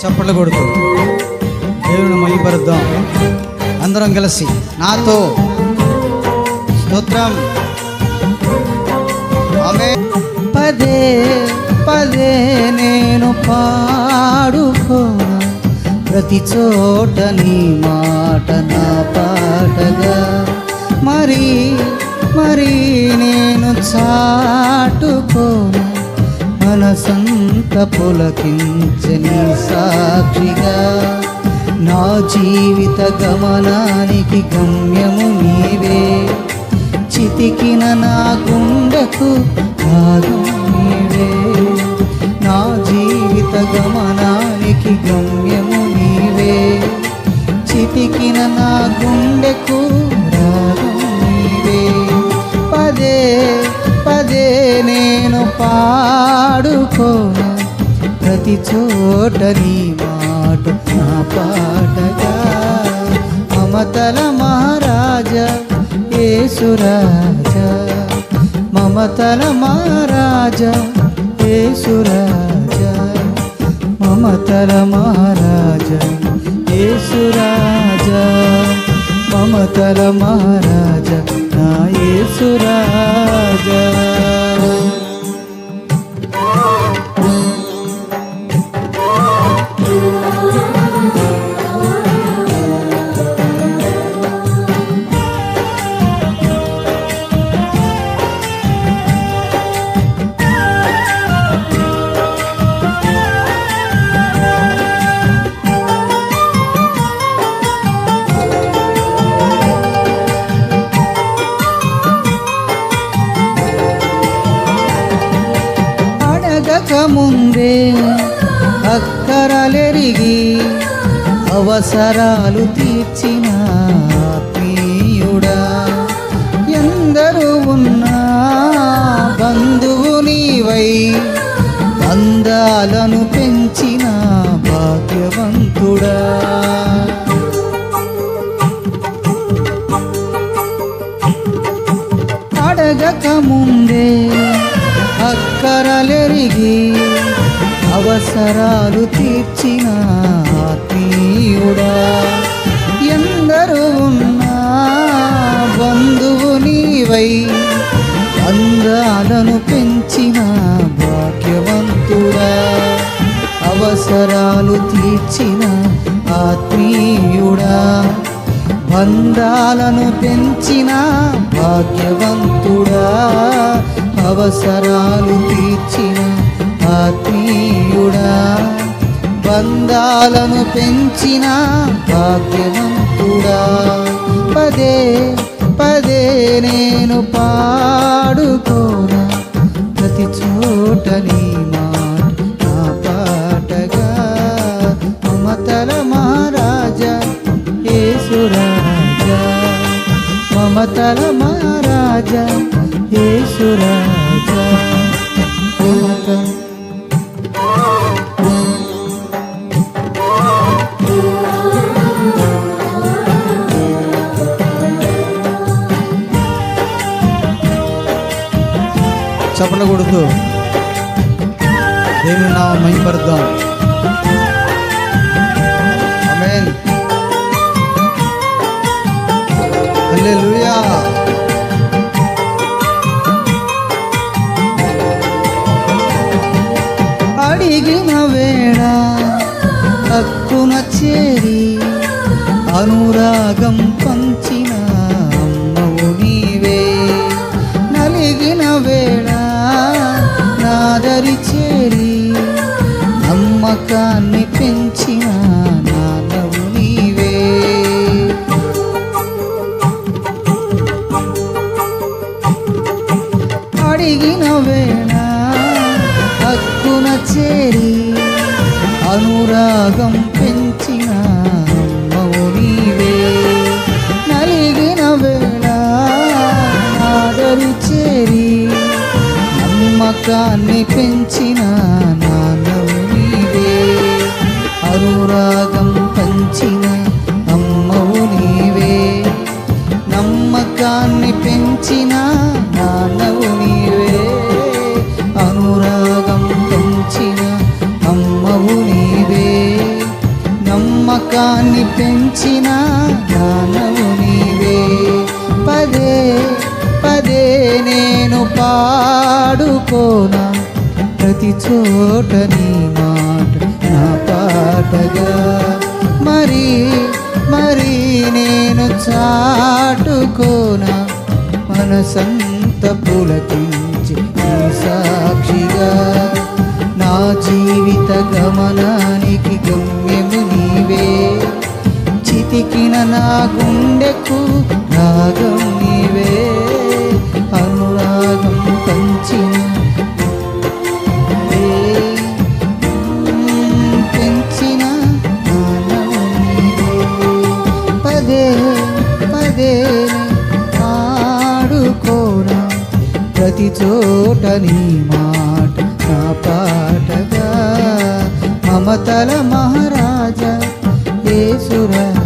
చప్పట్లు కొడుతూ దేవుని మహిపరుద్దాం అందరం కలిసి నాతో స్తోత్రం. ఆమె పదే పదే నేను పాడుకోనా ప్రతి చోట నీ మాట నా పాటగా. మరి మరి నేను చాటుకోనా మనసంత పులకించని సాక్షిగా నా జీవిత గమనానికి గమ్యము నీవే. చితికిన నా గుండెకు భాగం నీవే. నా జీవిత గమనానికి గమ్యము నీవే. చితికిన నా గుండెకు ప్రతి చోట నీ మాట నా పాటగా మమతల మహారాజా యేసురాజా మమతల మహారాజా యేసురాజా మమతల మహారాజా యేసురాజా మమతల మహారాజా నా యేసురాజా రాకముందే అక్కరలెరిగి అవసరాలు తీర్చిన ఆత్మీయుడా ఎందరు ఉన్నా బంధువు నీవై అందాలను పెంచిన భాగ్యవంతుడా. అడగక ముందే అవసరాలు తీర్చిన ఆత్మీయుడా. ఎందరు ఉన్నా బంధువు నీవై అందాలను పెంచిన భాగ్యవంతుడా. అవసరాలు తీర్చిన ఆత్మీయుడా. బంధాలను పెంచిన భాగ్యవంతుడా. అవసరాలు తీర్చిన ఆత్మీయుడా బంధాలను పెంచిన భాగ్యవంతుడా. పదే పదే నేను పాడుకోన ప్రతి చోట నీ మాట నా పాటగా. మమతల మహారాజా యేసురాజా మమతల మహారాజా యేసురాజా చప్పట్లు కొడుతూ దేవుని నామం మహిమపరుద్దాం ఆమేన్. హల్లెలూయా. అడిగిన వేళ హక్కున చేరి అనురాగం తిరిగిన వేళ హక్కున చేరి అనురాగం పెంచిన మౌనీవే నలిగిన వేళ నాదరు చేరి నమ్మకాన్ని పెంచిన నాన్నవు నీవే. అనురాగం పంచిన లోకాన్ని పెంచిన జ్ఞానము నీవే. పదే పదే నేను పాడుకోనా ప్రతి చోట నీ మాట నా పాటగా. మరి మరి నేను చాటుకోనా మనసంత పులకించి సాక్షిగా. నా జీవిత గమనానికి గమ్యము నీవే. చితికిన నా గుండెకు రాగం నీవే. అనురాగం పంచిన పెంచిన పదే పదే ఆడుకోనా ప్రతి చోట నీ మా నా పాటగా మమతల మహారాజా యేసురాజా